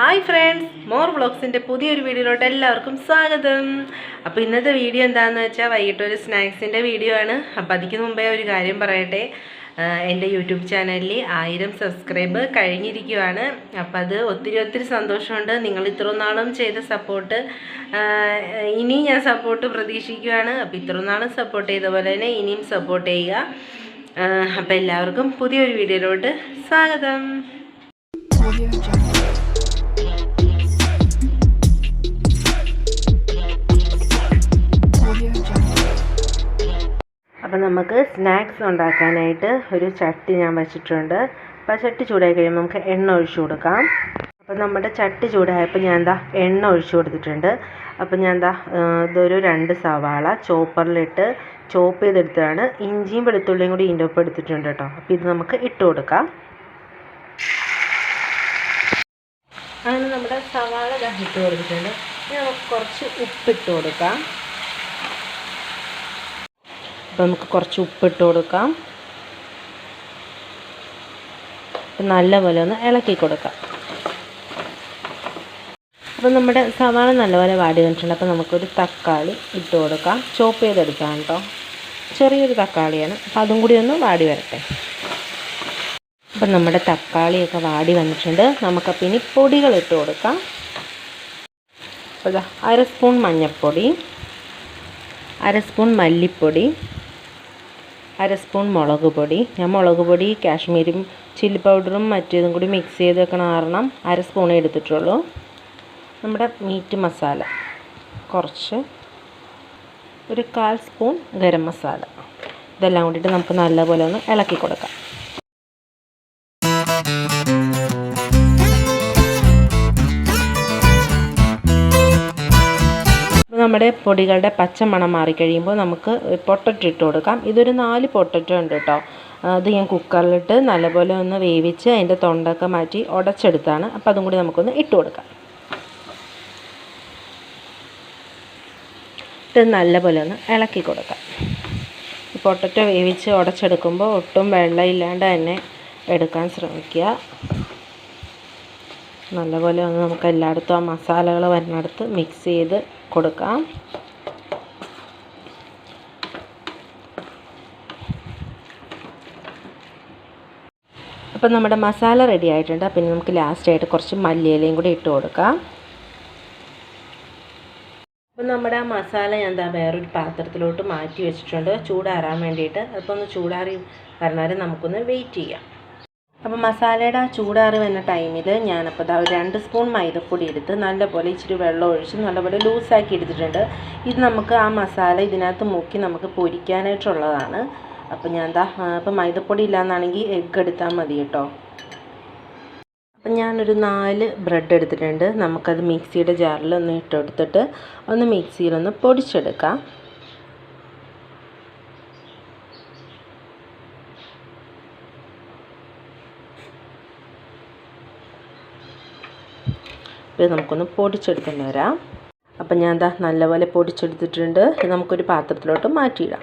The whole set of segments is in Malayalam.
ഹായ് ഫ്രണ്ട്സ് മോർ വ്ളോഗ്സിന്റെ പുതിയൊരു വീഡിയോയിലോട്ട് എല്ലാവർക്കും സ്വാഗതം. അപ്പോൾ ഇന്നത്തെ വീഡിയോ എന്താണെന്ന് വെച്ചാൽ വൈകിട്ട് ഒരു സ്നാക്സിന്റെ വീഡിയോ ആണ്. അപ്പോൾ അതിക്ക് മുമ്പേ ഒരു കാര്യം പറയട്ടെ. എന്റെ യൂട്യൂബ് ചാനലിൽ ആയിരം സബ്സ്ക്രൈബ് കഴിഞ്ഞിരിക്കുവാണ്. അപ്പോൾ അത് ഒത്തിരി ഒത്തിരി സന്തോഷമുണ്ട്. നിങ്ങൾ ഇത്രയും നാളും ചെയ്ത സപ്പോർട്ട് ഇനി ഞാൻ സപ്പോർട്ട് പ്രതീക്ഷിക്കുകയാണ് അപ്പോൾ ഇത്രയും നാളും സപ്പോർട്ട് ചെയ്ത പോലെ തന്നെ ഇനിയും സപ്പോർട്ട് ചെയ്യുക. അപ്പോൾ എല്ലാവർക്കും പുതിയൊരു വീഡിയോയിലോട്ട് സ്വാഗതം. അപ്പം നമുക്ക് സ്നാക്സ് ഉണ്ടാക്കാനായിട്ട് ഒരു ചട്ടി ഞാൻ വെച്ചിട്ടുണ്ട്. അപ്പോൾ ചട്ടി ചൂടായി കഴിയുമ്പോൾ നമുക്ക് എണ്ണ ഒഴിച്ചു കൊടുക്കാം. അപ്പം നമ്മുടെ ചട്ടി ചൂടായപ്പോൾ ഞാൻ എന്താ എണ്ണ ഒഴിച്ചു കൊടുത്തിട്ടുണ്ട്. അപ്പം ഞാൻ എന്താ ഇതൊരു രണ്ട് സവാള ചോപ്പറിലിട്ട് ചോപ്പ് ചെയ്തെടുത്തതാണ്. ഇഞ്ചിയും വെളുത്തുള്ളിയും കൂടി ഇതിന്റെ ഒപ്പം എടുത്തിട്ടുണ്ട് കേട്ടോ. അപ്പോൾ ഇത് നമുക്ക് ഇട്ട് കൊടുക്കാം. അങ്ങനെ നമ്മുടെ സവാള ഇട്ട് കൊടുത്തിട്ടുണ്ട്. ഇനി നമുക്ക് കുറച്ച് ഉപ്പിട്ട് കൊടുക്കാം. അപ്പോൾ നമുക്ക് കുറച്ച് ഉപ്പിട്ട് കൊടുക്കാം. നല്ലപോലെ ഒന്ന് ഇളക്കി കൊടുക്കാം. അപ്പോൾ നമ്മുടെ സവാള നല്ലപോലെ വാടി വന്നിട്ടുണ്ട്. അപ്പോൾ നമുക്കൊരു തക്കാളി ഇട്ട് കൊടുക്കാം. ചോപ്പ് ചെയ്തെടുക്കാം കേട്ടോ. ചെറിയൊരു തക്കാളിയാണ്. അപ്പോൾ അതും കൂടി ഒന്ന് വാടി വരട്ടെ. അപ്പം നമ്മുടെ തക്കാളിയൊക്കെ വാടി വന്നിട്ടുണ്ട്. നമുക്കപ്പോൾ ഇനി പൊടികൾ ഇട്ട് കൊടുക്കാം. അപ്പോൾ അര സ്പൂൺ മഞ്ഞൾപ്പൊടി അര സ്പൂൺ മല്ലിപ്പൊടി അര സ്പൂൺ മുളക് പൊടി. ഞാൻ മുളക് പൊടി കാശ്മീരും ചില്ലി പൗഡറും മറ്റേതും കൂടി മിക്സ് ചെയ്ത് വെക്കണ കാരണം അര സ്പൂണേ എടുത്തിട്ടുള്ളൂ. നമ്മുടെ മീറ്റ് മസാല കുറച്ച് ഒരു കാൽ സ്പൂൺ ഗരം മസാല ഇതെല്ലാം കൂടിയിട്ട് നമുക്ക് നല്ലപോലെ ഒന്ന് ഇളക്കി കൊടുക്കാം. നമ്മുടെ പൊടികളുടെ പച്ച മണം മാറിക്കഴിയുമ്പോൾ നമുക്ക് പൊട്ടറ്റോ ഇട്ട് കൊടുക്കാം. ഇതൊരു നാല് പൊട്ടറ്റോ ഉണ്ട് കേട്ടോ. അത് ഞാൻ കുക്കറിലിട്ട് നല്ലപോലെ ഒന്ന് വേവിച്ച് അതിന്റെ തൊണ്ടൊക്കെ മാറ്റി ഉടച്ചെടുത്താണ്. അപ്പോൾ അതും കൂടി നമുക്കൊന്ന് ഇട്ട് കൊടുക്കാം. ഇത് നല്ലപോലെ ഒന്ന് ഇളക്കി കൊടുക്കാം. പൊട്ടറ്റോ വേവിച്ച് ഉടച്ചെടുക്കുമ്പോൾ ഒട്ടും വെള്ളമില്ലാണ്ട് തന്നെ എടുക്കാൻ ശ്രമിക്കുക. നല്ലപോലെ ഒന്ന് നമുക്ക് എല്ലായിടത്തും ആ മസാലകൾ വരുന്നിടത്ത് മിക്സ് ചെയ്ത് കൊടുക്കാം. അപ്പം നമ്മുടെ മസാല റെഡി ആയിട്ടുണ്ട്. പിന്നെ നമുക്ക് ലാസ്റ്റായിട്ട് കുറച്ച് മല്ലിയിലയും കൂടി ഇട്ട് കൊടുക്കാം. അപ്പം നമ്മുടെ ആ മസാല ഞാൻ എന്താ വേറൊരു പാത്രത്തിലോട്ട് മാറ്റി വെച്ചിട്ടുണ്ട്. ചൂടാറാൻ വേണ്ടിയിട്ട്. അപ്പോൾ ഒന്ന് ചൂടാറി വരണവരെ നമുക്കൊന്ന് വെയിറ്റ് ചെയ്യാം. അപ്പോൾ മസാലയുടെ ആ ചൂടാറി വരുന്ന ടൈമിൽ ഞാനപ്പോൾ ഇതാ ഒരു രണ്ട് സ്പൂൺ മൈദപ്പൊടി എടുത്ത് നല്ലപോലെ ഇച്ചിരി വെള്ളം ഒഴിച്ച് നല്ലപോലെ ലൂസാക്കി എടുത്തിട്ടുണ്ട്. ഇത് നമുക്ക് ആ മസാല ഇതിനകത്ത് മുക്കി നമുക്ക് പൊരിക്കാനായിട്ടുള്ളതാണ്. അപ്പോൾ ഞാൻ എന്താ അപ്പോൾ മൈദപ്പൊടി ഇല്ലയെന്നാണെങ്കിൽ എഗ്ഗ് എടുത്താൽ മതി കേട്ടോ. അപ്പം ഞാനൊരു നാല് ബ്രെഡ് എടുത്തിട്ടുണ്ട്. നമുക്കത് മിക്സിയുടെ ജാറിൽ ഒന്ന് ഇട്ടെടുത്തിട്ട് ഒന്ന് മിക്സിയിലൊന്ന് പൊടിച്ചെടുക്കാം. ഇത് നമുക്കൊന്ന് പൊടിച്ചെടുക്കേണ്ടി വരാം. അപ്പം ഞാൻ എന്താ നല്ലപോലെ പൊടിച്ചെടുത്തിട്ടുണ്ട്. ഇത് നമുക്കൊരു പാത്രത്തിലോട്ട് മാറ്റിയിടാം.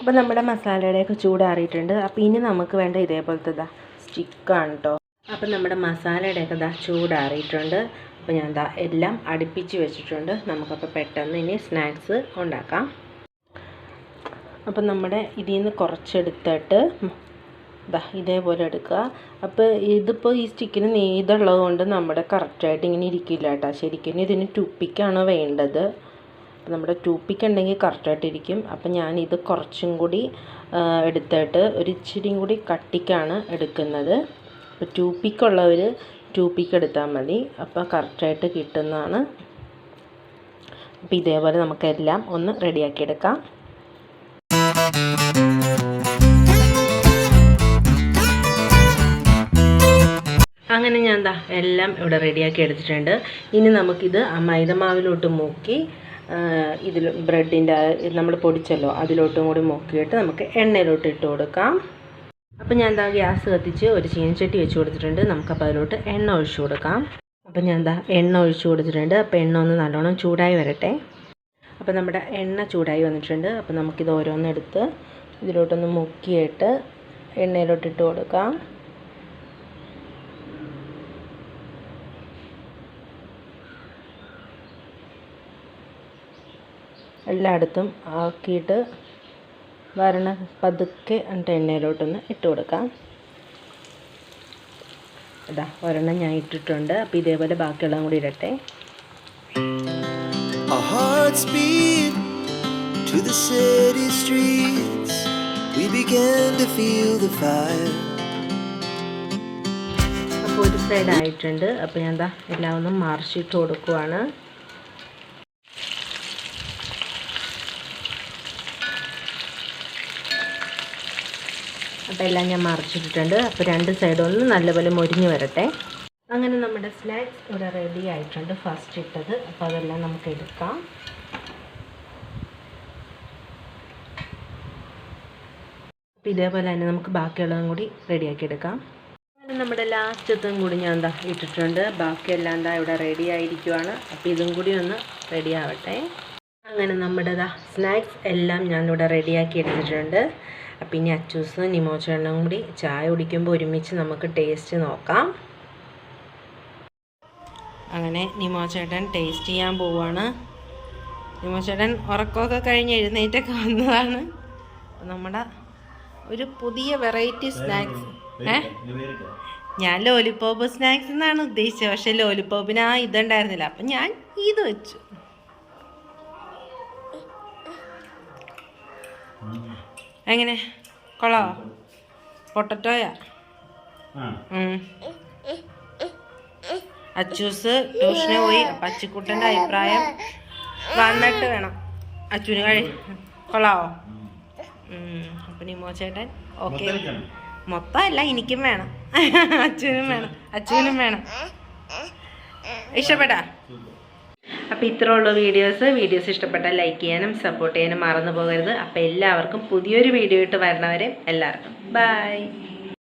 അപ്പം നമ്മുടെ മസാലയുടെയൊക്കെ ചൂടാറിയിട്ടുണ്ട്. അപ്പോൾ ഇനി നമുക്ക് വേണ്ട ഇതേപോലത്തെ ഇതാ സ്റ്റിക്കാണ് കേട്ടോ അപ്പം നമ്മുടെ മസാലയുടെയൊക്കെ ഇതാ ചൂടാറിയിട്ടുണ്ട്. അപ്പോൾ ഞാൻ എന്താ എല്ലാം അടുപ്പിച്ച് വെച്ചിട്ടുണ്ട്. നമുക്കപ്പോൾ പെട്ടെന്ന് ഇനി സ്നാക്സ് ഉണ്ടാക്കാം. അപ്പം നമ്മുടെ ഇതിൽ നിന്ന് കുറച്ചെടുത്തിട്ട് ദാ ഇതേപോലെ എടുക്കുക. അപ്പോൾ ഇതിപ്പോൾ ഈ സ്റ്റിക്കിന് നീതുള്ളത് കൊണ്ട് നമ്മുടെ കറക്റ്റായിട്ട് ഇങ്ങനെ ഇരിക്കില്ല കേട്ടോ. ശരിക്കും ഇതിന് ടൂപ്പിക്കാണ് വേണ്ടത്? അപ്പം നമ്മുടെ ടൂപ്പിക്ക് ഉണ്ടെങ്കിൽ കറക്റ്റായിട്ടിരിക്കും അപ്പം ഞാനിത് കുറച്ചും കൂടി എടുത്തിട്ട് ഒരു ഇച്ചിരിയും കൂടി കട്ടിക്കാണ് എടുക്കുന്നത്. അപ്പോൾ ടൂപ്പിക്കുള്ളവർ ടൂപ്പിക്ക് എടുത്താൽ മതി. അപ്പോൾ കറക്റ്റായിട്ട് കിട്ടുന്നതാണ്. അപ്പോൾ ഇതേപോലെ നമുക്കെല്ലാം ഒന്ന് റെഡിയാക്കി അങ്ങനെ ഞാൻ എന്താ എല്ലാം ഇവിടെ റെഡിയാക്കി എടുത്തിട്ടുണ്ട്. ഇനി നമുക്കിത് മൈദമാവിലോട്ട് മുക്കി ഇതിൽ ബ്രെഡിന്റെ നമ്മൾ പൊടിച്ചല്ലോ അതിലോട്ടും കൂടി മുക്കിയിട്ട് നമുക്ക് എണ്ണയിലോട്ട് ഇട്ട് കൊടുക്കാം. അപ്പം ഞാൻ എന്താ ഗ്യാസ് കത്തിച്ച് ഒരു ചീനച്ചട്ടി വെച്ച് കൊടുത്തിട്ടുണ്ട്. നമുക്കപ്പോൾ അതിലോട്ട് എണ്ണ ഒഴിച്ചു കൊടുക്കാം. അപ്പം ഞാൻ എന്താ എണ്ണ ഒഴിച്ചു കൊടുത്തിട്ടുണ്ട്. അപ്പോൾ എണ്ണ ഒന്ന് നല്ലോണം ചൂടായി വരട്ടെ. അപ്പോൾ നമ്മുടെ എണ്ണ ചൂടായി വന്നിട്ടുണ്ട്. അപ്പോൾ നമുക്കിത് ഓരോന്നെടുത്ത് ഇതിലോട്ടൊന്ന് മുക്കിയിട്ട് എണ്ണയിലോട്ട് ഇട്ട് കൊടുക്കാം. എല്ലായിടത്തും ആക്കിയിട്ട് വരണ പതുക്കെ എന്നിട്ട് എണ്ണയിലോട്ടൊന്ന് ഇട്ട് കൊടുക്കാം. ഇതാ ഒരെണ്ണം ഞാൻ ഇട്ടിട്ടുണ്ട്. അപ്പോൾ ഇതേപോലെ ബാക്കിയുള്ളതും കൂടി ഇടട്ടെ. To the city streets. We began to feel the fire. അപ്പോൾ ഒരു സൈഡ് ആയിട്ടുണ്ട്. അപ്പോൾ ഞാൻ എന്താ എല്ലാം ഒന്ന് മറിച്ചിട്ട് കൊടുക്കുവാണ്. അപ്പോൾ എല്ലാം ഞാൻ മറിച്ചിട്ടിട്ടുണ്ട്. അപ്പോൾ രണ്ട് സൈഡും ഒന്ന് നല്ലപോലെ മൊരിഞ്ഞ് വരട്ടെ. അങ്ങനെ നമ്മുടെ സ്നാക്സ് ഇവിടെ റെഡി ആയിട്ടുണ്ട്. ഫസ്റ്റ് ഇട്ടത്. അപ്പോൾ അതെല്ലാം നമുക്ക് എടുക്കാം. അപ്പോൾ ഇതേപോലെ തന്നെ നമുക്ക് ബാക്കിയുള്ളതും കൂടി റെഡിയാക്കി എടുക്കാം. അങ്ങനെ നമ്മുടെ ലാസ്റ്റത്തും കൂടി ഞാൻ എന്താ ഇട്ടിട്ടുണ്ട്. ബാക്കിയെല്ലാം എന്താ ഇവിടെ റെഡി ആയിരിക്കുവാണ്. അപ്പോൾ ഇതും കൂടി ഒന്ന് റെഡി ആവട്ടെ. അങ്ങനെ നമ്മുടെ ദാ സ്നാക്സ് എല്ലാം ഞാനിവിടെ റെഡിയാക്കി എടുത്തിട്ടുണ്ട്. അപ്പം ഇനി അച്ചൂസും നിമോച്ചെണ്ണും കൂടി ചായ കുടിക്കുമ്പോൾ ഒരുമിച്ച് നമുക്ക് ടേസ്റ്റ് നോക്കാം. അങ്ങനെ നിമോച്ചേട്ടൻ ടേസ്റ്റ് ചെയ്യാൻ പോവാണ്. നിമോച്ചേട്ടൻ ഉറക്കമൊക്കെ കഴിഞ്ഞ് എഴുന്നേറ്റൊക്കെ വന്നതാണ്. നമ്മുടെ ഒരു പുതിയ വെറൈറ്റി സ്നാക്സ് ഏ? ഞാൻ ലോലിപോപ്പ് സ്നാക്സ് എന്നാണ് ഉദ്ദേശിച്ചത്. പക്ഷെ ലോലിപോപ്പിന് ആ ഇതുണ്ടായിരുന്നില്ല. അപ്പം ഞാൻ ഇത് വെച്ചു. എങ്ങനെ? കൊള്ളാവോ പൊട്ടറ്റോയാ. അച്ചൂസ് ട്യൂഷന് പോയി. അപ്പം അച്ചിക്കുട്ടന്റെ അഭിപ്രായം വന്നിട്ട് വേണം. അച്ചുവിന് കഴി കൊള്ളാവോ? ഉം. അപ്പം നിമോ ചേട്ടൻ ഓക്കെ. മൊത്തമല്ല എനിക്കും വേണം. അച്ഛനും വേണം. അച്ഛനും വേണം. ഇഷ്ടപ്പെട്ടാ? അപ്പോൾ ഇത്രേ ഉള്ളൂ വീഡിയോസ് വീഡിയോസ് ഇഷ്ടപ്പെട്ടാൽ ലൈക്ക് ചെയ്യാനും സപ്പോർട്ട് ചെയ്യാനും മറന്നു പോകരുത്. അപ്പോൾ എല്ലാവർക്കും പുതിയൊരു വീഡിയോ ഇട്ട് വരണവരെ എല്ലാവർക്കും. ബൈ